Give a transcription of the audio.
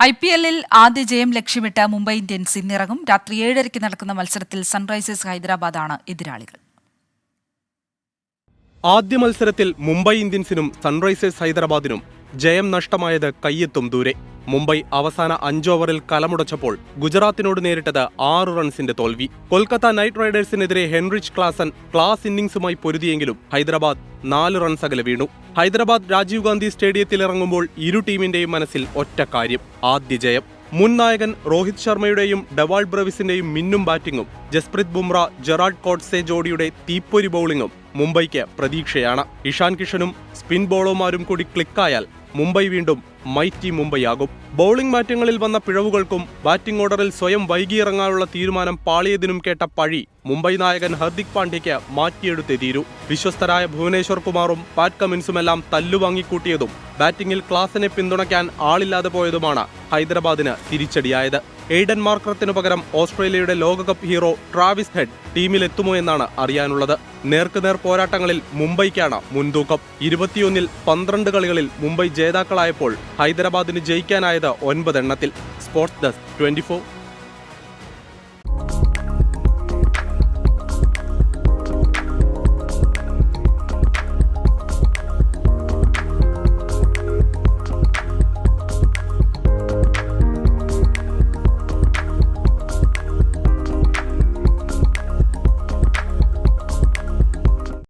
I P എല്ലിൽ ആദ്യ ജയം ലക്ഷ്യമിട്ട് മുംബൈ ഇന്ത്യൻസ് ഇന്നിറങ്ങും. രാത്രി ഏഴരയ്ക്ക് നടക്കുന്ന മത്സരത്തിൽ സൺറൈസേഴ്സ് ഹൈദരാബാദാണ് എതിരാളികൾ. ആദ്യ മത്സരത്തിൽ മുംബൈ ഇന്ത്യൻസിനും സൺറൈസേഴ്സ് ഹൈദരാബാദിനും ജയം നഷ്ടമായത് കയ്യെത്തും ദൂരെ. മുംബൈ അവസാന അഞ്ചോവറിൽ കലമുടച്ചപ്പോൾ ഗുജറാത്തിനോട് നേരിട്ടത് ആറ് റൺസിന്റെ തോൽവി. കൊൽക്കത്ത നൈറ്റ് റൈഡേഴ്സിനെതിരെ ഹെൻറിച്ച് ക്ലാസൻ ക്ലാസ് ഇന്നിംഗ്സുമായി പൊരുതിയെങ്കിലും ഹൈദരാബാദ് നാല് റൺസ് അകലെ വീണു. ഹൈദരാബാദ് രാജീവ് ഗാന്ധി സ്റ്റേഡിയത്തിൽ ഇറങ്ങുമ്പോൾ ഇരു ടീമിന്റെയും മനസ്സിൽ ഒറ്റ കാര്യം ആദ്യ ജയം. മുൻ നായകൻ രോഹിത് ശർമ്മയുടെയും ഡവാൾ ബ്രവിസിന്റെയും മിന്നും ബാറ്റിംഗും ജസ്പ്രീത് ബുംറ ജെറാഡ് കോട്സെ ജോഡിയുടെ തീപ്പൊരി ബൌളിംഗും മുംബൈക്ക് പ്രതീക്ഷയാണ്. ഇഷാൻ കിഷനും സ്പിൻ ബോളർമാരും കൂടി ക്ലിക്കായാൽ മുംബൈ വീണ്ടും മൈറ്റി മുംബൈയാകും. ബൌളിംഗ് മാറ്റങ്ങളിൽ വന്ന പിഴവുകൾക്കും ബാറ്റിംഗ് ഓർഡറിൽ സ്വയം വൈകിയിറങ്ങാനുള്ള തീരുമാനം പാളിയതിനും കേട്ട പഴി മുംബൈ നായകൻ ഹർദിക് പാണ്ഡ്യയ്ക്ക് മാറ്റിയെടുത്തേ തീരൂ. വിശ്വസ്തരായ ഭുവനേശ്വർ കുമാറും പാറ്റ് കമിൻസുമെല്ലാം തല്ലുവാങ്ങിക്കൂട്ടിയതും ബാറ്റിംഗിൽ ക്ലാസിനെ പിന്തുണയ്ക്കാൻ ആളില്ലാതെ പോയതുമാണ് ഹൈദരാബാദിന് തിരിച്ചടിയായത്. എയ്ഡൻ മാർക്കറത്തിനു പകരം ഓസ്ട്രേലിയയുടെ ലോകകപ്പ് ഹീറോ ട്രാവിസ് ഹെഡ് ടീമിലെത്തുമോ എന്നാണ് അറിയാനുള്ളത്. നേർക്കുനേർ പോരാട്ടങ്ങളിൽ മുംബൈക്കാണ് മുൻതൂക്കം. ഇരുപത്തിയൊന്നിൽ പന്ത്രണ്ട് കളികളിൽ മുംബൈ ജേതാക്കളായപ്പോൾ ഹൈദരാബാദിന് ജയിക്കാനായത് ഒൻപതെണ്ണത്തിൽ. Sports desk twenty